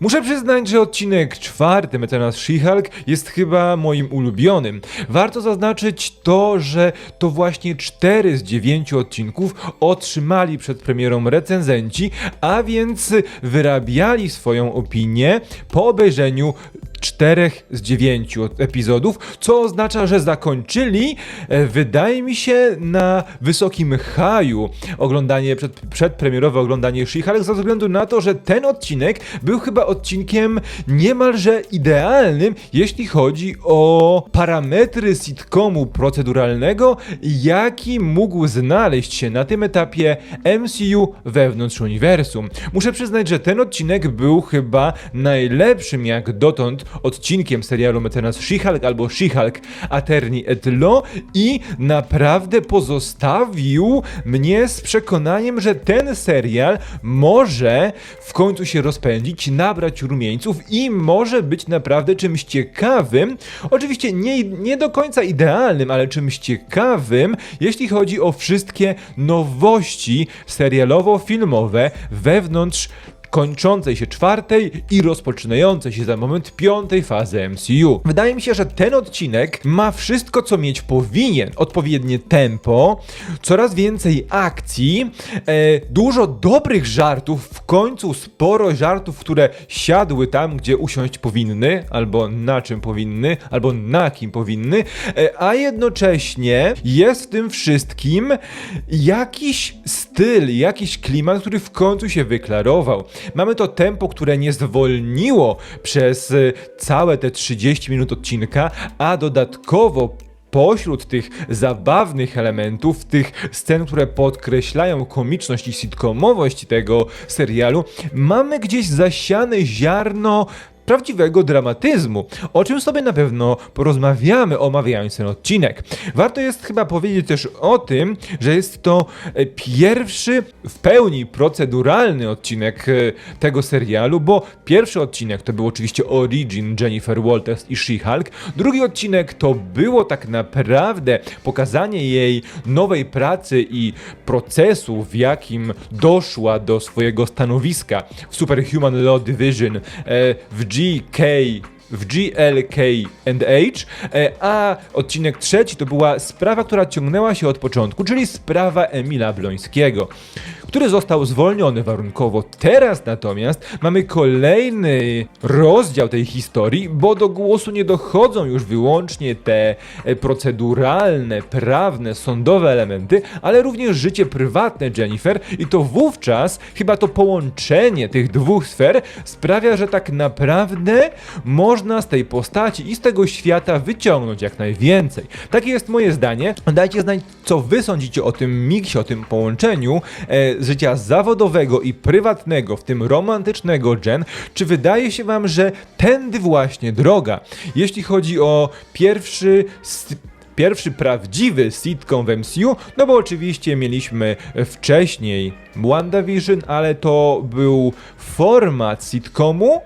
Muszę przyznać, że odcinek czwarty Mecenas She-Hulk jest chyba moim ulubionym. Warto zaznaczyć to, że to właśnie 4 z 9 odcinków otrzymali przed premierą recenzenci, a więc wyrabiali swoją opinię po obejrzeniu czterech z dziewięciu epizodów, co oznacza, że zakończyli, e, wydaje mi się, na wysokim haju oglądanie, przed, przedpremierowe oglądanie She-Hulk, ze względu na to, że ten odcinek był chyba odcinkiem niemalże idealnym, jeśli chodzi o parametry sitcomu proceduralnego, jaki mógł znaleźć się na tym etapie MCU wewnątrz uniwersum. Muszę przyznać, że ten odcinek był chyba najlepszym jak dotąd odcinkiem serialu Mecenas She-Hulk albo She-Hulk Aterni et Lo i naprawdę pozostawił mnie z przekonaniem, że ten serial może w końcu się rozpędzić, nabrać rumieńców i może być naprawdę czymś ciekawym. Oczywiście nie, nie do końca idealnym, ale czymś ciekawym, jeśli chodzi o wszystkie nowości serialowo-filmowe wewnątrz kończącej się czwartej i rozpoczynającej się za moment piątej fazy MCU. Wydaje mi się, że ten odcinek ma wszystko, co mieć powinien. Odpowiednie tempo, coraz więcej akcji, e, dużo dobrych żartów, w końcu sporo żartów, które siadły tam, gdzie usiąść powinny, albo na czym powinny, albo na kim powinny, e, a jednocześnie jest w tym wszystkim jakiś styl, jakiś klimat, który w końcu się wyklarował. Mamy to tempo, które nie zwolniło przez y, całe te 30 minut odcinka, a dodatkowo pośród tych zabawnych elementów, tych scen, które podkreślają komiczność i sitcomowość tego serialu, mamy gdzieś zasiane ziarno prawdziwego dramatyzmu, o czym sobie na pewno porozmawiamy omawiając ten odcinek. Warto jest chyba powiedzieć też o tym, że jest to e, pierwszy w pełni proceduralny odcinek e, tego serialu, bo pierwszy odcinek to był oczywiście Origin Jennifer Walters i She-Hulk, drugi odcinek to było tak naprawdę pokazanie jej nowej pracy i procesu, w jakim doszła do swojego stanowiska w Superhuman Law Division, e, w DK w GLK and H, e, a odcinek trzeci to była sprawa, która ciągnęła się od początku, czyli sprawa Emila Blońskiego, który został zwolniony warunkowo. Teraz natomiast mamy kolejny rozdział tej historii, bo do głosu nie dochodzą już wyłącznie te e, proceduralne, prawne, sądowe elementy, ale również życie prywatne Jennifer i to wówczas chyba to połączenie tych dwóch sfer sprawia, że tak naprawdę można z tej postaci i z tego świata wyciągnąć jak najwięcej. Takie jest moje zdanie. Dajcie znać, co wy sądzicie o tym miksie, o tym połączeniu e, życia zawodowego i prywatnego, w tym romantycznego Jen. Czy wydaje się wam, że tędy właśnie droga? Jeśli chodzi o pierwszy pierwszy prawdziwy sitcom w MCU, no bo oczywiście mieliśmy wcześniej WandaVision, ale to był format sitcomu,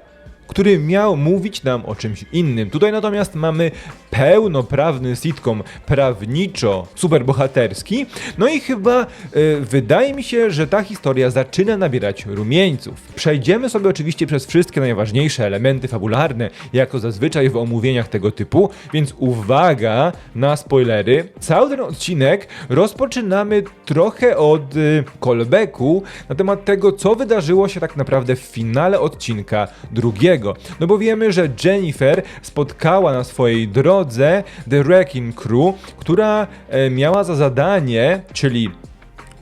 który miał mówić nam o czymś innym. Tutaj natomiast mamy pełnoprawny sitcom prawniczo-superbohaterski, no i chyba y, wydaje mi się, że ta historia zaczyna nabierać rumieńców. Przejdziemy sobie oczywiście przez wszystkie najważniejsze elementy fabularne, jako zazwyczaj w omówieniach tego typu, więc uwaga na spoilery. Cały ten odcinek rozpoczynamy trochę od y, callbacku na temat tego, co wydarzyło się tak naprawdę w finale odcinka drugiego. No bo wiemy, że Jennifer spotkała na swojej drodze The Wrecking Crew, która e, miała za zadanie, czyli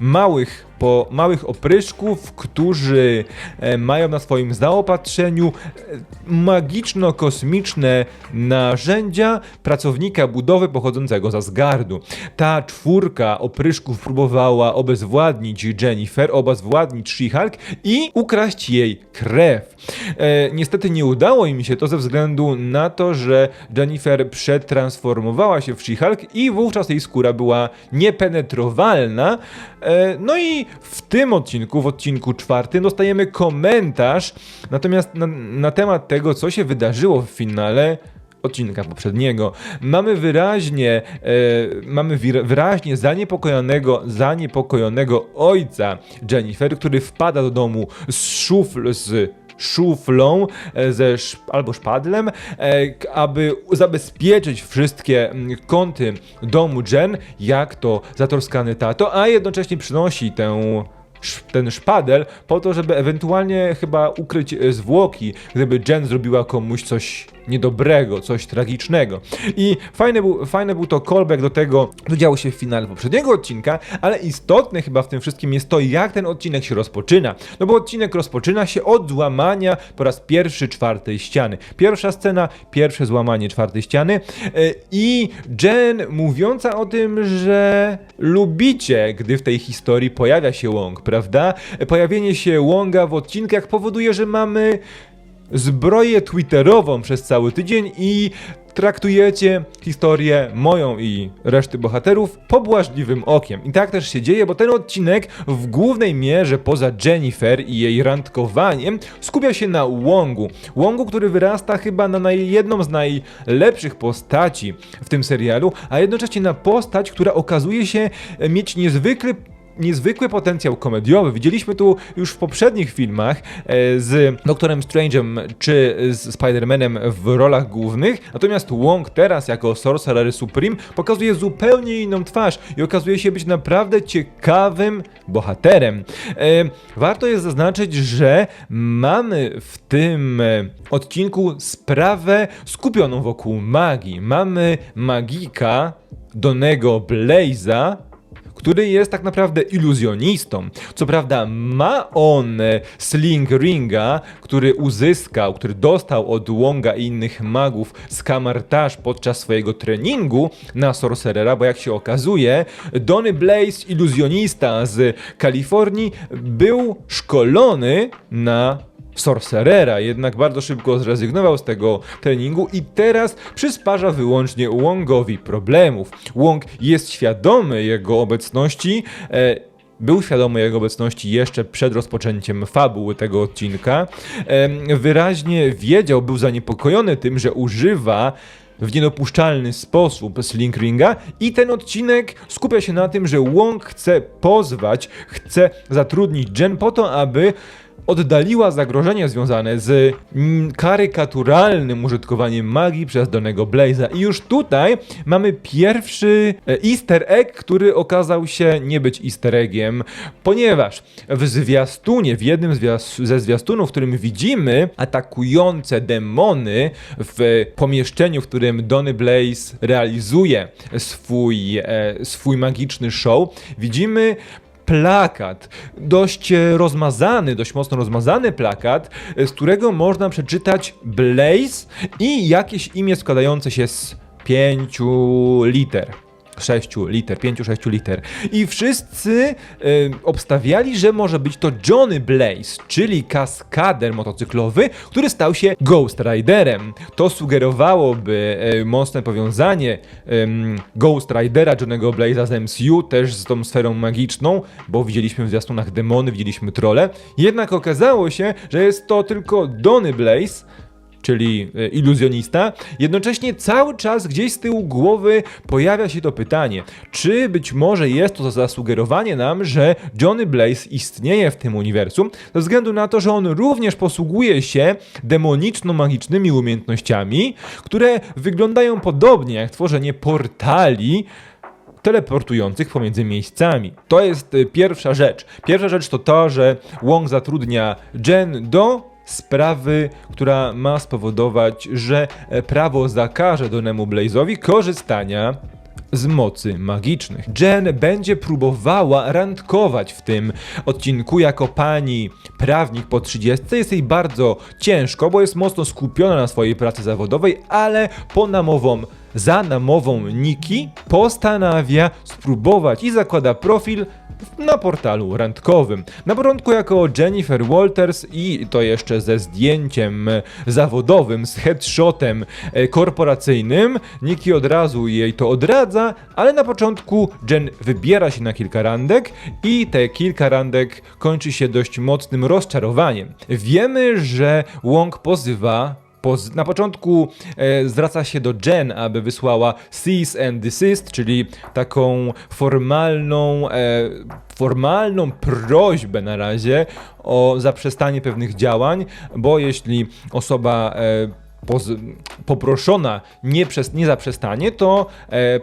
małych po małych opryszków, którzy e, mają na swoim zaopatrzeniu e, magiczno-kosmiczne narzędzia pracownika budowy pochodzącego z Asgardu. Ta czwórka opryszków próbowała obezwładnić Jennifer, obezwładnić She-Hulk i ukraść jej krew. E, niestety nie udało im się to ze względu na to, że Jennifer przetransformowała się w She-Hulk i wówczas jej skóra była niepenetrowalna. E, no i w tym odcinku, w odcinku czwartym, dostajemy komentarz natomiast na, na temat tego, co się wydarzyło w finale odcinka poprzedniego. Mamy wyraźnie, e, mamy wyraźnie zaniepokojonego, zaniepokojonego ojca Jennifer, który wpada do domu z szufl z szuflą e, ze albo szpadlem, e, aby zabezpieczyć wszystkie kąty domu Jen, jak to zatroskany tato, a jednocześnie przynosi tę ten szpadel po to, żeby ewentualnie chyba ukryć e, zwłoki, gdyby Jen zrobiła komuś coś niedobrego, coś tragicznego. I fajny był, fajny był to callback do tego, co działo się w finale poprzedniego odcinka, ale istotne chyba w tym wszystkim jest to, jak ten odcinek się rozpoczyna. No bo odcinek rozpoczyna się od złamania po raz pierwszy czwartej ściany. Pierwsza scena, pierwsze złamanie czwartej ściany e, i Jen mówiąca o tym, że lubicie, gdy w tej historii pojawia się Wong, prawda? Pojawienie się Wonga w odcinkach powoduje, że mamy zbroję twitterową przez cały tydzień i traktujecie historię moją i reszty bohaterów pobłażliwym okiem. I tak też się dzieje, bo ten odcinek w głównej mierze poza Jennifer i jej randkowaniem skupia się na Wongu. Wongu, który wyrasta chyba na naj- jedną z najlepszych postaci w tym serialu, a jednocześnie na postać, która okazuje się mieć niezwykle niezwykły potencjał komediowy. Widzieliśmy tu już w poprzednich filmach e, z Doktorem Strange'em czy z Spider-Manem w rolach głównych, natomiast Wong teraz jako Sorcerer Supreme pokazuje zupełnie inną twarz i okazuje się być naprawdę ciekawym bohaterem. E, Warto jest zaznaczyć, że mamy w tym e, odcinku sprawę skupioną wokół magii. Mamy magika Donego Blaze'a, który jest tak naprawdę iluzjonistą. Co prawda ma on e, Sling Ringa, który uzyskał, który dostał od Wonga i innych magów z Kamartaż podczas swojego treningu na Sorcerera, bo jak się okazuje, Donny Blaze, iluzjonista z Kalifornii, był szkolony na Sorcerera, jednak bardzo szybko zrezygnował z tego treningu i teraz przysparza wyłącznie Wongowi problemów. Wong jest świadomy jego obecności. E, był świadomy jego obecności jeszcze przed rozpoczęciem fabuły tego odcinka. Em, Wyraźnie wiedział, był zaniepokojony tym, że używa w niedopuszczalny sposób Sling Ringa i ten odcinek skupia się na tym, że Wong chce pozwać, chce zatrudnić Jen po to, aby oddaliła zagrożenia związane z mm, karykaturalnym użytkowaniem magii przez Donego Blaze'a. I już tutaj mamy pierwszy e, easter egg, który okazał się nie być easter eggiem, ponieważ w zwiastunie, w jednym zwias- ze zwiastunów, w którym widzimy atakujące demony w pomieszczeniu, w którym Donny Blaze realizuje swój, e, swój magiczny show, widzimy plakat, dość e, rozmazany, dość mocno rozmazany plakat, e, z którego można przeczytać Blaze i jakieś imię składające się z pięciu liter. 6 liter, 5-6 liter. I wszyscy e, obstawiali, że może być to Johnny Blaze, czyli kaskader motocyklowy, który stał się Ghost Riderem. To sugerowałoby e, mocne powiązanie em, Ghost Ridera Johnnego Blaze'a z MCU, też z tą sferą magiczną, bo widzieliśmy w zwiastunach demony, widzieliśmy trole. Jednak okazało się, że jest to tylko Donny Blaze, czyli e, iluzjonista. Jednocześnie cały czas gdzieś z tyłu głowy pojawia się to pytanie, czy być może jest to zasugerowanie nam, że Johnny Blaze istnieje w tym uniwersum, ze względu na to, że on również posługuje się demoniczno-magicznymi umiejętnościami, które wyglądają podobnie jak tworzenie portali teleportujących pomiędzy miejscami. To jest y, pierwsza rzecz. Pierwsza rzecz to to, że Wong zatrudnia Jen do sprawy, która ma spowodować, że e, prawo zakaże Donemu Blaze'owi korzystania z mocy magicznych. Jen będzie próbowała randkować w tym odcinku jako pani prawnik po 30. Jest jej bardzo ciężko, bo jest mocno skupiona na swojej pracy zawodowej, ale po namową za namową Niki postanawia spróbować i zakłada profil na portalu randkowym. Na początku jako Jennifer Walters i to jeszcze ze zdjęciem zawodowym, z headshotem e, korporacyjnym. Niki od razu jej to odradza, ale na początku Jen wybiera się na kilka randek i te kilka randek kończy się dość mocnym rozczarowaniem. Wiemy, że Wong pozywa Poz- Na początku e, zwraca się do Jen, aby wysłała cease and desist, czyli taką formalną, e, formalną prośbę na razie o zaprzestanie pewnych działań, bo jeśli osoba e, poproszona nie, przez, nie zaprzestanie, to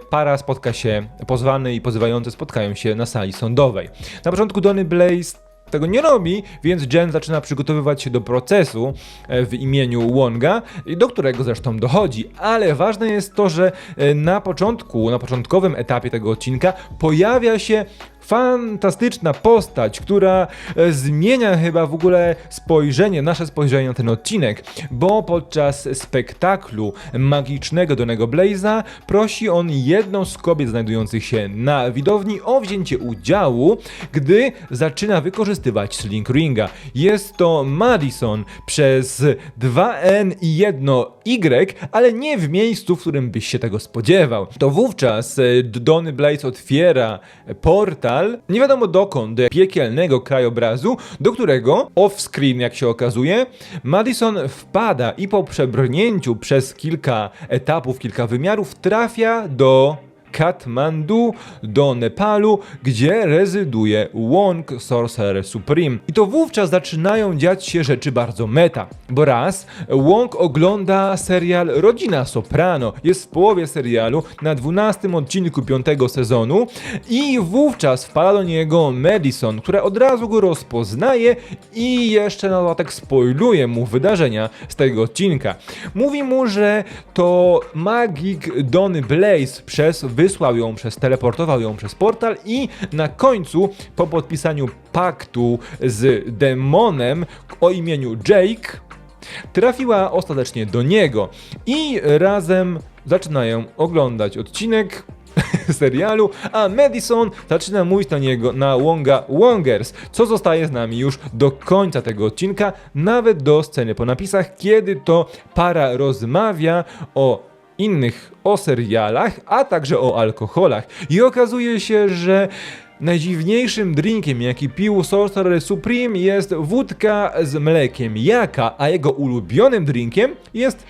para spotka się, pozwany i pozywający spotkają się na sali sądowej. Na początku Donny Blaze tego nie robi, więc Jen zaczyna przygotowywać się do procesu e, w imieniu Wonga, do którego zresztą dochodzi. Ale ważne jest to, że e, na początku, na początkowym etapie tego odcinka pojawia się fantastyczna postać, która e, zmienia chyba w ogóle spojrzenie, nasze spojrzenie na ten odcinek, bo podczas spektaklu magicznego Donego Blaze'a prosi on jedną z kobiet znajdujących się na widowni o wzięcie udziału, gdy zaczyna wykorzystywać Sling Ringa. Jest to Madison przez 2N i 1Y, ale nie w miejscu, w którym byś się tego spodziewał. To wówczas e, Donny Blaze otwiera portal, nie wiadomo dokąd, do piekielnego krajobrazu, do którego off-screen, jak się okazuje, Madison wpada i po przebrnięciu przez kilka etapów, kilka wymiarów trafia do Katmandu do Nepalu, gdzie rezyduje Wong Sorcerer Supreme. I to wówczas zaczynają dziać się rzeczy bardzo meta, bo raz Wong ogląda serial Rodzina Soprano, jest w połowie serialu, na 12 odcinku 5 sezonu i wówczas wpada do niego Madison, która od razu go rozpoznaje i jeszcze na dodatek spoiluje mu wydarzenia z tego odcinka. Mówi mu, że to magik Donny Blaze przez wysłał ją przez, teleportował ją przez portal i na końcu, po podpisaniu paktu z demonem o imieniu Jake, trafiła ostatecznie do niego i razem zaczynają oglądać odcinek serialu, a Madison zaczyna mówić na niego, na Wonga Wongers, co zostaje z nami już do końca tego odcinka, nawet do sceny po napisach, kiedy to para rozmawia o innych, o serialach, a także o alkoholach. I okazuje się, że Najdziwniejszym drinkiem, jaki pił Sorcerer Supreme jest wódka z mlekiem jaka, a jego ulubionym drinkiem jest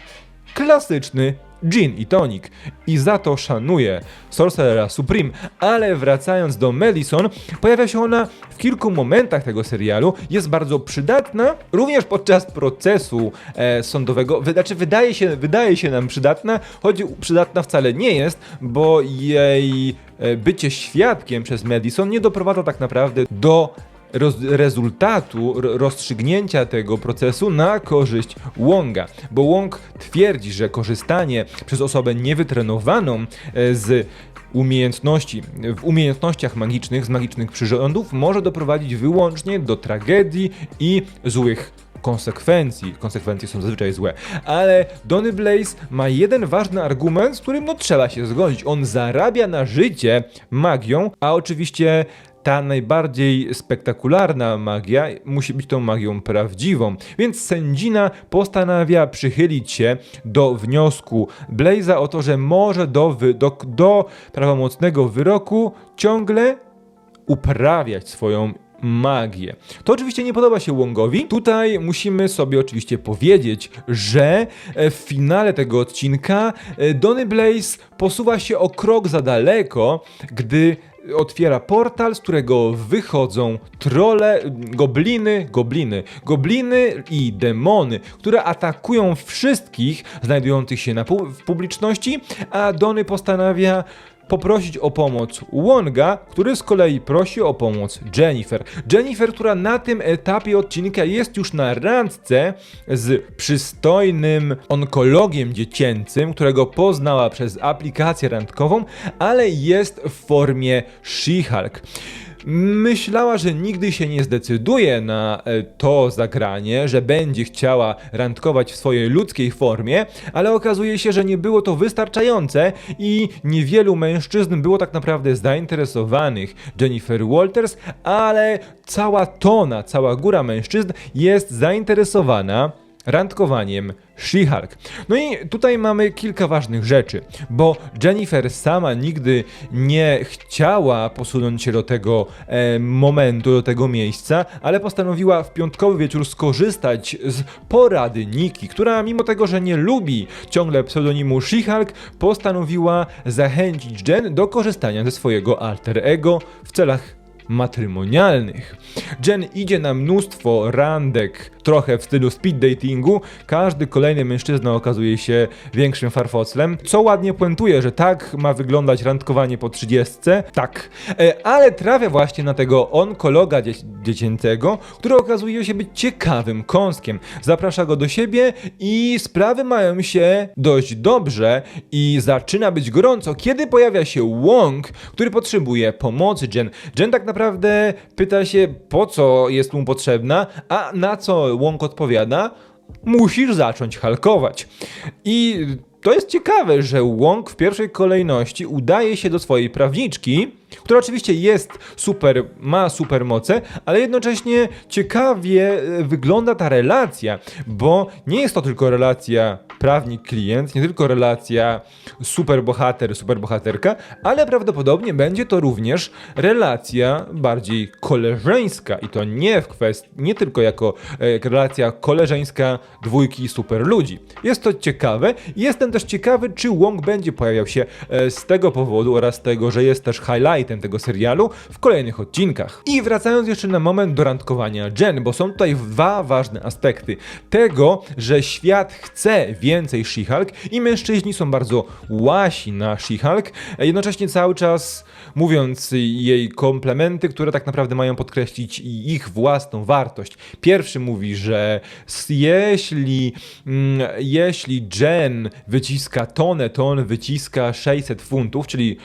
klasyczny gin i tonic. I za to szanuję Sorcerera Supreme, ale wracając do Madison, pojawia się ona w kilku momentach tego serialu, jest bardzo przydatna, również podczas procesu e, sądowego, znaczy wydaje się, wydaje się nam przydatna, choć przydatna wcale nie jest, bo jej e, bycie świadkiem przez Madison nie doprowadza tak naprawdę do roz, rezultatu, rozstrzygnięcia tego procesu na korzyść Wonga. Bo Wong twierdzi, że korzystanie przez osobę niewytrenowaną e, z umiejętności, w umiejętnościach magicznych, z magicznych przyrządów może doprowadzić wyłącznie do tragedii i złych konsekwencji. Konsekwencje są zazwyczaj złe. Ale Donny Blaze ma jeden ważny argument, z którym no trzeba się zgodzić. On zarabia na życie magią, a oczywiście ta najbardziej spektakularna magia musi być tą magią prawdziwą. Więc sędzina postanawia przychylić się do wniosku Blaze'a o to, że może do, do, do prawomocnego wyroku ciągle uprawiać swoją magię. To oczywiście nie podoba się Wongowi. Tutaj musimy sobie oczywiście powiedzieć, że e, w finale tego odcinka e, Donny Blaze posuwa się o krok za daleko, gdy otwiera portal, z którego wychodzą trole, gobliny, gobliny, gobliny i demony, które atakują wszystkich znajdujących się na pu- w publiczności, a Donny postanawia poprosić o pomoc Wonga, który z kolei prosi o pomoc Jennifer. Jennifer, która na tym etapie odcinka jest już na randce z przystojnym onkologiem dziecięcym, którego poznała przez aplikację randkową, ale jest w formie She-Hulk. Myślała, że nigdy się nie zdecyduje na e, to zagranie, że będzie chciała randkować w swojej ludzkiej formie, ale okazuje się, że nie było to wystarczające i niewielu mężczyzn było tak naprawdę zainteresowanych Jennifer Walters, ale cała tona, cała góra mężczyzn jest zainteresowana randkowaniem She-Hulk. No i tutaj mamy kilka ważnych rzeczy, bo Jennifer sama nigdy nie chciała posunąć się do tego e, momentu, do tego miejsca, ale postanowiła w piątkowy wieczór skorzystać z porady Niki, która mimo tego, że nie lubi ciągle pseudonimu She-Hulk, postanowiła zachęcić Jen do korzystania ze swojego alter ego w celach matrymonialnych. Jen idzie na mnóstwo randek, trochę w stylu speed datingu. Każdy kolejny mężczyzna okazuje się większym farfoclem, co ładnie puentuje, że tak ma wyglądać randkowanie po 30. Tak, E, ale trafia właśnie na tego onkologa dzie dziecięcego, który okazuje się być ciekawym kąskiem. Zaprasza go do siebie i sprawy mają się dość dobrze i zaczyna być gorąco, kiedy pojawia się Wong, który potrzebuje pomocy Jen. Jen tak naprawdę pyta się, po co jest mu potrzebna, a na co Wong odpowiada, musisz zacząć halkować. I to jest ciekawe, że Wong w pierwszej kolejności udaje się do swojej prawniczki, która oczywiście jest super, ma super moce, ale jednocześnie ciekawie e, wygląda ta relacja, bo nie jest to tylko relacja prawnik-klient, nie tylko relacja superbohater, superbohaterka, ale prawdopodobnie będzie to również relacja bardziej koleżeńska. I to nie w kwestii, nie tylko jako e, relacja koleżeńska dwójki super ludzi. Jest to ciekawe. Jestem też ciekawy, czy Wong będzie pojawiał się e, z tego powodu oraz tego, że jest też highlightem tego serialu w kolejnych odcinkach. I wracając jeszcze na moment do randkowania Jen, bo są tutaj dwa ważne aspekty tego, że świat chce więcej She-Hulk i mężczyźni są bardzo łasi na She-Hulk, jednocześnie cały czas mówiąc jej komplementy, które tak naprawdę mają podkreślić ich własną wartość. Pierwszy mówi, że jeśli, mm, jeśli Jen wyciska tonę, to on wyciska 600 funtów, czyli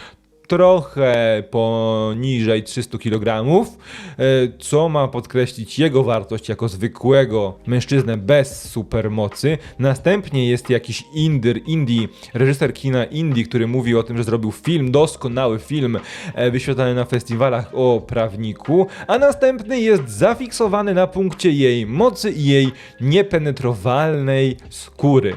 trochę poniżej 300 kg, e, co ma podkreślić jego wartość jako zwykłego mężczyznę bez supermocy. Następnie jest jakiś indyr, indie, reżyser kina indie, który mówi o tym, że zrobił film, doskonały film e, wyświetlany na festiwalach o prawniku, a następny jest zafiksowany na punkcie jej mocy i jej niepenetrowalnej skóry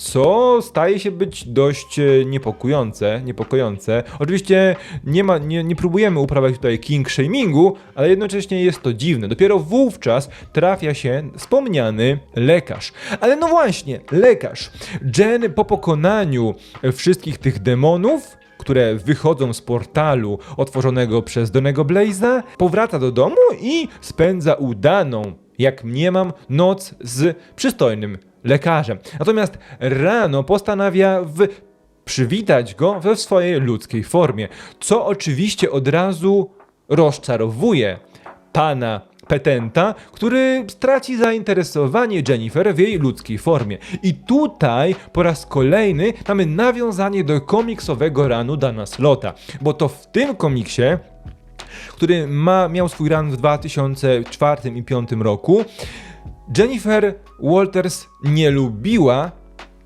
co staje się być dość e, niepokojące, niepokojące. Oczywiście nie, ma, nie, nie próbujemy uprawiać tutaj king shamingu, ale jednocześnie jest to dziwne. Dopiero wówczas trafia się wspomniany lekarz. Ale no właśnie, lekarz. Jen po pokonaniu wszystkich tych demonów które wychodzą z portalu otworzonego przez Donego Blaze'a, powraca do domu i spędza udaną, jak mniemam, noc z przystojnym lekarzem. Natomiast rano postanawia w przywitać go we swojej ludzkiej formie, co oczywiście od razu rozczarowuje pana petenta, który straci zainteresowanie Jennifer w jej ludzkiej formie. I tutaj po raz kolejny mamy nawiązanie do komiksowego ranu Dana Slota, bo to w tym komiksie który ma, miał swój run w 2004 i 2005 roku, Jennifer Walters nie lubiła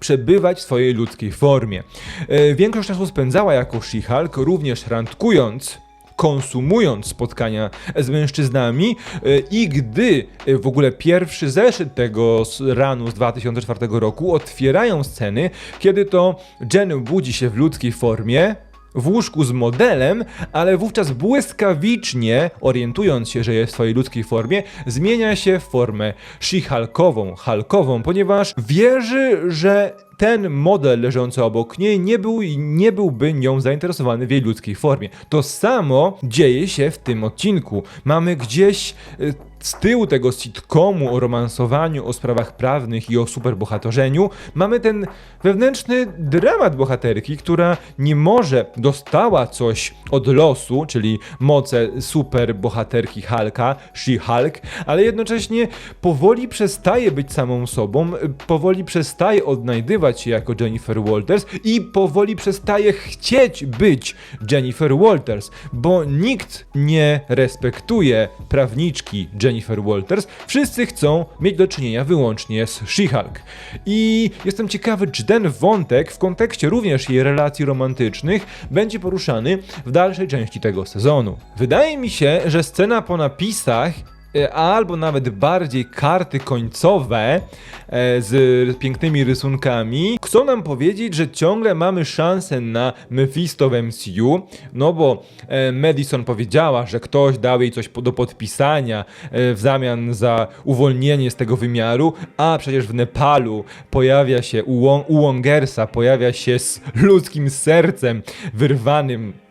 przebywać w swojej ludzkiej formie. E, Większość czasu spędzała jako She-Hulk, również randkując konsumując spotkania z mężczyznami e, i gdy e, w ogóle pierwszy zeszyt tego ranu z 2004 roku otwierają sceny, kiedy to Jen budzi się w ludzkiej formie, w łóżku z modelem, ale wówczas błyskawicznie, orientując się, że jest w swojej ludzkiej formie, zmienia się w formę She-Hulkową, Hulkową, ponieważ wierzy, że ten model leżący obok niej nie, był, nie byłby nią zainteresowany w jej ludzkiej formie. To samo dzieje się w tym odcinku. Mamy gdzieś y, z tyłu tego sitcomu o romansowaniu, o sprawach prawnych i o superbohaterzeniu, mamy ten wewnętrzny dramat bohaterki, która nie może, dostała coś od losu, czyli moce superbohaterki Hulka, She-Hulk, ale jednocześnie powoli przestaje być samą sobą, y, powoli przestaje odnajdywać się jako Jennifer Walters i powoli przestaje chcieć być Jennifer Walters, bo nikt nie respektuje prawniczki Jennifer Walters. Wszyscy chcą mieć do czynienia wyłącznie z She-Hulk. I jestem ciekawy, czy ten wątek w kontekście również jej relacji romantycznych będzie poruszany w dalszej części tego sezonu. Wydaje mi się, że scena po napisach albo nawet bardziej karty końcowe e, z pięknymi rysunkami, chcą nam powiedzieć, że ciągle mamy szansę na Mephisto w MCU, no bo e, Madison powiedziała, że ktoś dał jej coś do podpisania e, w zamian za uwolnienie z tego wymiaru, a przecież w Nepalu pojawia się u Wongersa, pojawia się z ludzkim sercem wyrwanym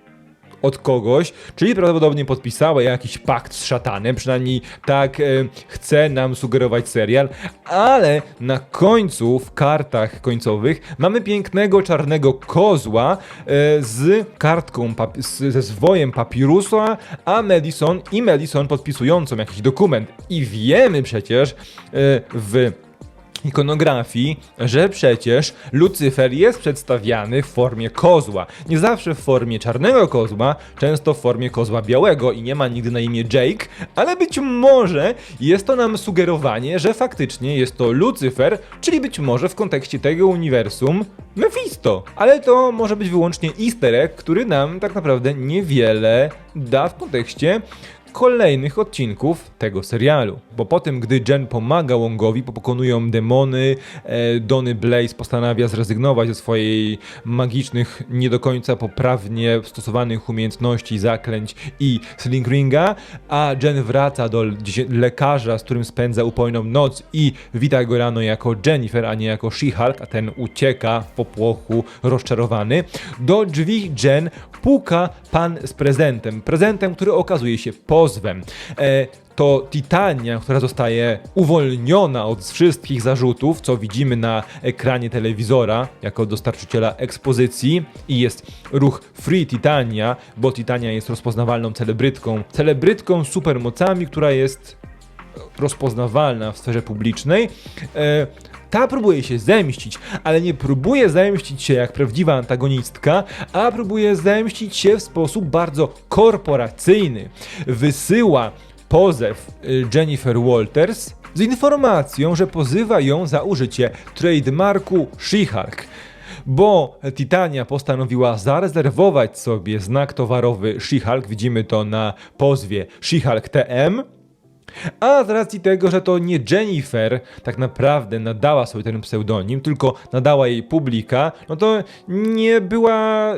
od kogoś, czyli prawdopodobnie podpisała jakiś pakt z szatanem, przynajmniej tak e, chce nam sugerować serial, ale na końcu, w kartach końcowych, mamy pięknego czarnego kozła e, z kartką, z, ze zwojem papirusa, a Madison i Madison podpisującą jakiś dokument. I wiemy przecież e, w ikonografii, że przecież Lucyfer jest przedstawiany w formie kozła. Nie zawsze w formie czarnego kozła, często w formie kozła białego i nie ma nigdy na imię Jake, ale być może jest to nam sugerowanie, że faktycznie jest to Lucyfer, czyli być może w kontekście tego uniwersum Mephisto. Ale to może być wyłącznie easter egg, który nam tak naprawdę niewiele da w kontekście kolejnych odcinków tego serialu. Bo po tym, gdy Jen pomaga Wongowi, pokonują demony, e, Donny Blaze postanawia zrezygnować ze swojej magicznych, nie do końca poprawnie stosowanych umiejętności, zaklęć i Sling Ringa, a Jen wraca do lekarza, z którym spędza upojną noc i wita go rano jako Jennifer, a nie jako She-Hulk, a ten ucieka w popłochu rozczarowany. Do drzwi Jen puka pan z prezentem. Prezentem, który okazuje się pozwem. E, to Titania, która zostaje uwolniona od wszystkich zarzutów, co widzimy na ekranie telewizora jako dostarczyciela ekspozycji i jest ruch Free Titania, bo Titania jest rozpoznawalną celebrytką, celebrytką z supermocami, która jest rozpoznawalna w sferze publicznej. Ta próbuje się zemścić, ale nie próbuje zemścić się jak prawdziwa antagonistka, a próbuje zemścić się w sposób bardzo korporacyjny. Wysyła pozew y, Jennifer Walters z informacją, że pozywa ją za użycie trademarku She-Hulk. Bo Titania postanowiła zarezerwować sobie znak towarowy She-Hulk, widzimy to na pozwie She-Hulk TM, a z racji tego, że to nie Jennifer tak naprawdę nadała sobie ten pseudonim, tylko nadała jej publika, no to nie była.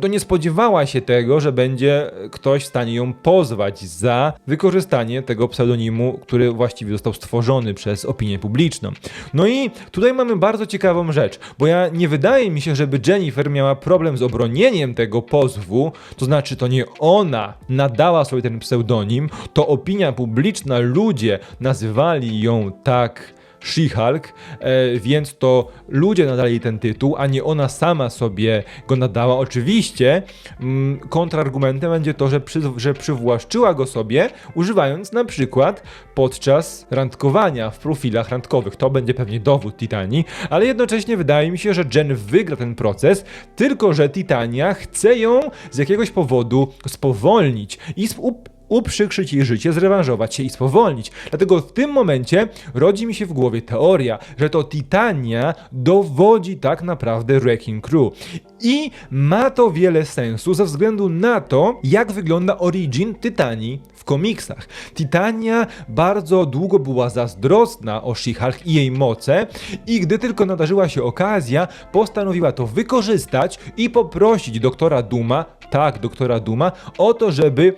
To nie spodziewała się tego, że będzie ktoś w stanie ją pozwać za wykorzystanie tego pseudonimu, który właściwie został stworzony przez opinię publiczną. No i tutaj mamy bardzo ciekawą rzecz, bo ja nie wydaje mi się, żeby Jennifer miała problem z obronieniem tego pozwu, to znaczy to nie ona nadała sobie ten pseudonim, to opinia publiczna, ludzie nazywali ją tak She-Hulk, e, więc to ludzie nadali ten tytuł, a nie ona sama sobie go nadała. Oczywiście mm, kontrargumentem będzie to, że, przy, że przywłaszczyła go sobie, używając na przykład podczas randkowania w profilach randkowych. To będzie pewnie dowód Titanii, ale jednocześnie wydaje mi się, że Jen wygra ten proces, tylko że Titania chce ją z jakiegoś powodu spowolnić i sp- uprzykrzyć jej życie, zrewanżować się i spowolnić. Dlatego w tym momencie rodzi mi się w głowie teoria, że to Titania dowodzi tak naprawdę Wrecking Crew. I ma to wiele sensu ze względu na to, jak wygląda origin Tytanii w komiksach. Titania bardzo długo była zazdrosna o She-Hulk i jej moce i gdy tylko nadarzyła się okazja, postanowiła to wykorzystać i poprosić doktora Duma, tak, doktora Duma, o to, żeby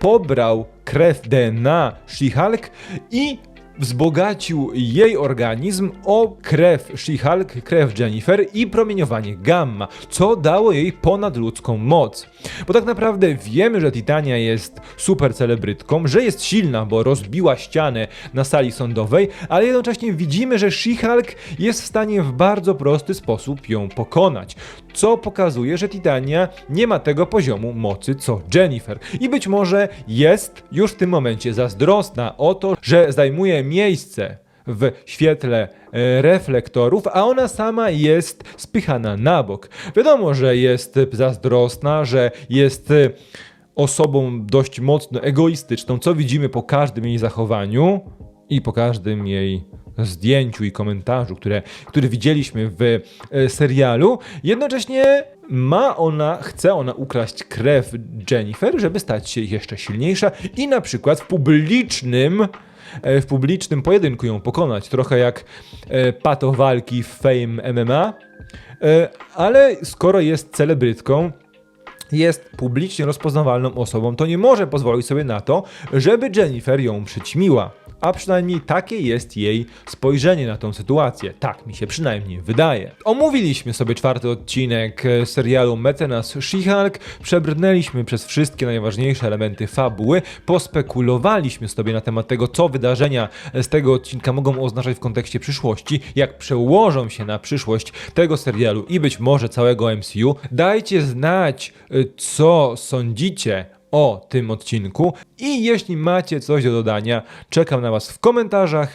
pobrał krew DNA She-Hulk i wzbogacił jej organizm o krew She-Hulk, krew Jennifer i promieniowanie gamma, co dało jej ponadludzką moc. Bo tak naprawdę wiemy, że Titania jest super celebrytką, że jest silna, bo rozbiła ścianę na sali sądowej, ale jednocześnie widzimy, że She-Hulk jest w stanie w bardzo prosty sposób ją pokonać, co pokazuje, że Titania nie ma tego poziomu mocy co Jennifer. I być może jest już w tym momencie zazdrosna o to, że zajmuje miejsce w świetle e, reflektorów, a ona sama jest spychana na bok. Wiadomo, że jest zazdrosna, że jest e, osobą dość mocno egoistyczną, co widzimy po każdym jej zachowaniu i po każdym jej zdjęciu i komentarzu, które, który widzieliśmy w e, serialu. Jednocześnie ma ona, chce ona ukraść krew Jennifer, żeby stać się jeszcze silniejsza i na przykład w publicznym e, w publicznym pojedynku ją pokonać. Trochę jak e, pato walki w Fame MMA. Ale skoro jest celebrytką, jest publicznie rozpoznawalną osobą, to nie może pozwolić sobie na to, żeby Jennifer ją przyćmiła. A przynajmniej takie jest jej spojrzenie na tą sytuację. Tak mi się przynajmniej wydaje. Omówiliśmy sobie czwarty odcinek e, serialu Mecenas She-Hulk, przebrnęliśmy przez wszystkie najważniejsze elementy fabuły, pospekulowaliśmy sobie na temat tego, co wydarzenia z tego odcinka mogą oznaczać w kontekście przyszłości, jak przełożą się na przyszłość tego serialu i być może całego MCU. Dajcie znać, y, co sądzicie o tym odcinku. I jeśli macie coś do dodania, czekam na Was w komentarzach